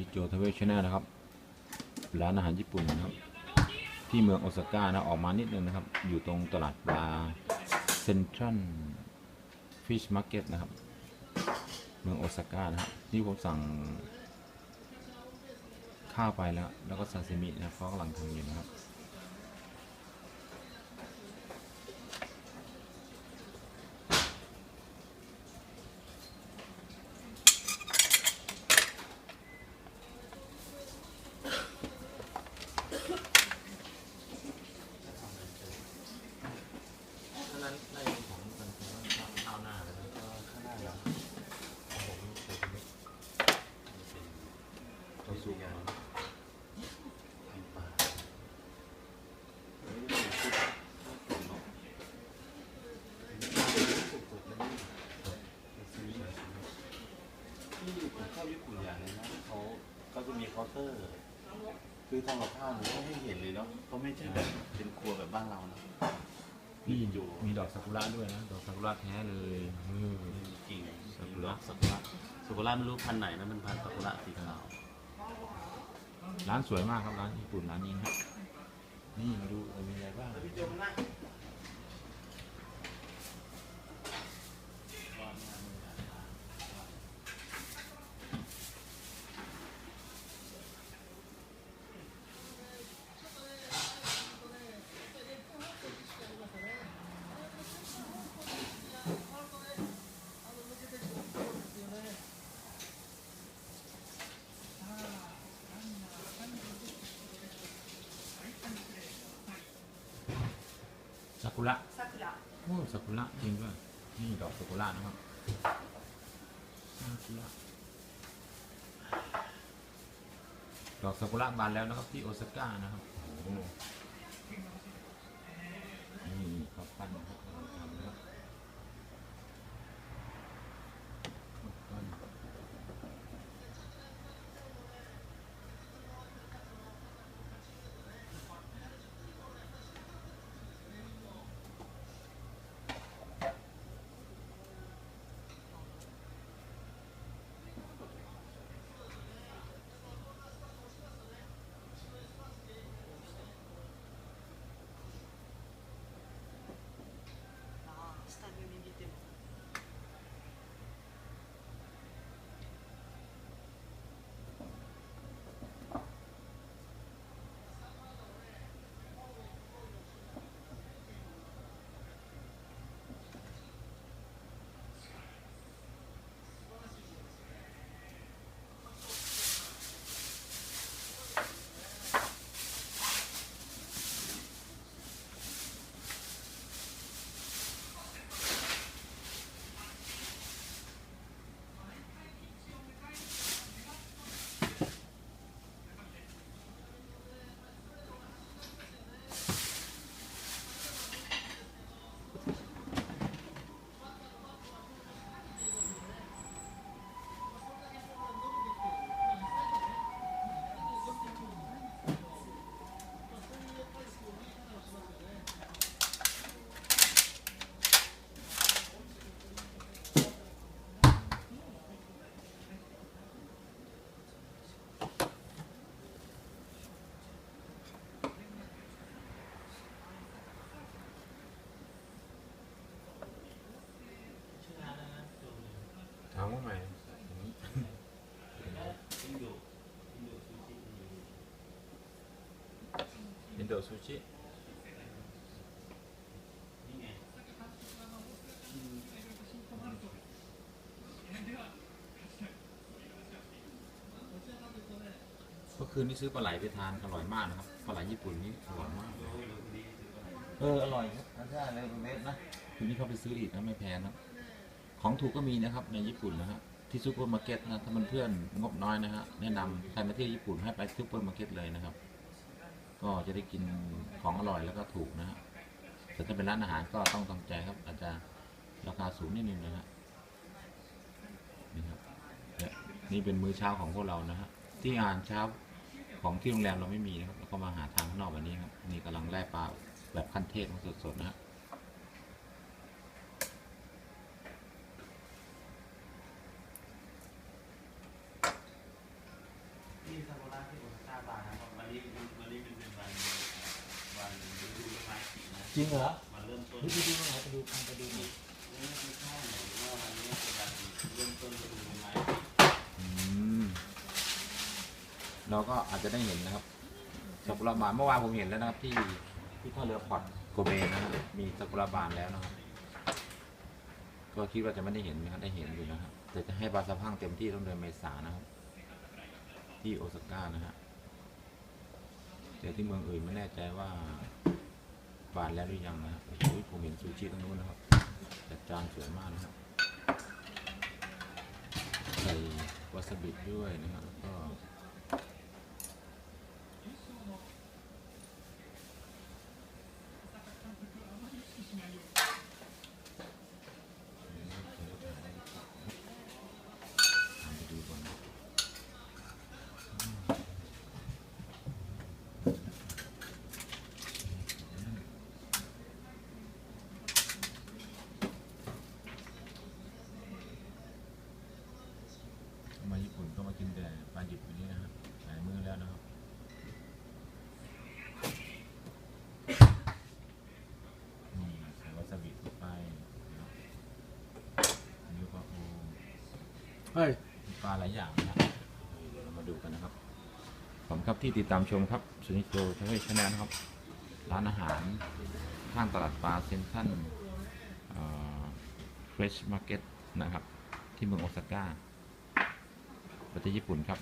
นิโจทเวชแนลนะครับ ร้านอาหารญี่ปุ่นนะครับ ที่เมืองโอซาก้านะ ออกมานิดนึงนะครับ อยู่ตรงตลาดปลาเซ็นทรัลฟิชมาร์เก็ตนะครับ เมืองโอซาก้านะครับนี่ผมสั่ง ข้าวไปแล้ว แล้วก็ซาซิมินะครับเขากำลังทำอยู่นะครับ ท่านั้นในของมันคือว่าข้าวหน้าแล้วก็ข้างหน้าแล้วผมเคยไม่เป็นตัวสูงปลาที่ผมเข้าญี่ปุ่นอย่างนึงนะเขาเขา จะมีเคาน์เตอร์ คือทำกับข้าวเนี่ยไม่ให้เห็นเลยเนาะเขาไม่ใช่แบบเป็นครัวแบบบ้านเรานะนี่อยู่มีดอกซากุระด้วยนะดอกซากุระแท้เลยเออกิ่งซากุระซากุระซากุระไม่รู้พันธุ์ไหนนะมันพันธุ์ซากุระสีขาวร้านสวยมากครับร้านญี่ปุ่นร้านนี้นะครับนี่มาดูเออมีอะไรบ้าง ซากุระซากุระโอ้ซากุระจริงด้วยนี่ดอกซากุระนะครับซากุระดอกซากุระบานแล้วนะครับที่โอซาก้านะครับโอ้โหนี่ข้าวปั้นนะครับกำลังทำนะครับ โดซูชิเมื่อคืนนี้ซื้อปลาไหลไปทานอร่อยมากนะครับปลาไหลญี่ปุ่นนี่อร่อยมากเลยเอออร่อยครับใช่เลยเม็ดนะคืนนี้เขาไปซื้ออีกนะไม่แพงนะของถูกก็มีนะครับในญี่ปุ่นนะฮะที่ซูเปอร์มาร์เก็ตนะถ้ามันเพื่อนงบน้อยนะฮะแนะนำใครมาเที่ยวญี่ปุ่นให้ไปซูเปอร์มาร์เก็ตเลยนะครับ ก็จะได้กินของอร่อยแล้วก็ถูกนะฮะแต่ถ้าเป็นร้านอาหารก็ต้องตั้งใจครับ อาจจะราคาสูงนิดนึงนะฮะนี่ครับนี่เป็นมื้อเช้าของพวกเรานะฮะที่อาหารเช้าของที่โรงแรมเราไม่มีนะครับเราก็มาหาทางข้างนอกแบบนี้ครับนี่กำลังแล่ปลาแบบขั้นเทพสดๆนะฮะ จริงเหรอมาเริ่มต้นไปดูดูหน่อยไปดูไปดูหน่อยนี่คือข้าวไหนว่าวันนี้เป็นการเริ่มต้นฤดูใหม่อืมเราก็อาจจะได้เห็นนะครับซากุระบานเมื่อวานผมเห็นแล้วนะครับ ที่ที่ท่าเรือพอร์ตโกเบนะครับมีซากุระบานแล้วนะครับก็คิดว่าจะไม่ได้เห็นนะครับได้เห็นอยู่นะครับแต่จะให้บาสะพรังเต็มที่ต้องเดือนเมษายนนะครับ ที่โอซาก้านะฮะแต่ที่เมืองอื่นไม่แน่ใจว่า บานแล้วหรือยังนะครับโอ้โหผมเห็นซูชิตรงนู้นนะครับจัดจานสวยมากนะครับใส่วาซาบิด้วยนะครับแล้วก็ตามไปดูก่อนนะมาญี่ปุ่นก็มากินแต่ปลาดิบอย่างนี้นะครับหลายมื้อแล้วนะครับนี่ใส่วาซาบิเข้าไปนะครับอันนี้ก็โอ้ เฮ้ยปลาหลายอย่างนะครับเดี๋ยวเรามาดูกันนะครับขอบคุณครับที่ติดตามชมครับสุนิโกทวีชแนลนะครับ ร้านอาหาร ข้างตลาดปลาเซนทันเฟรชมาร์เก็ตนะครับ ที่เมืองโอซาก้าประเทศญี่ปุ่นครับ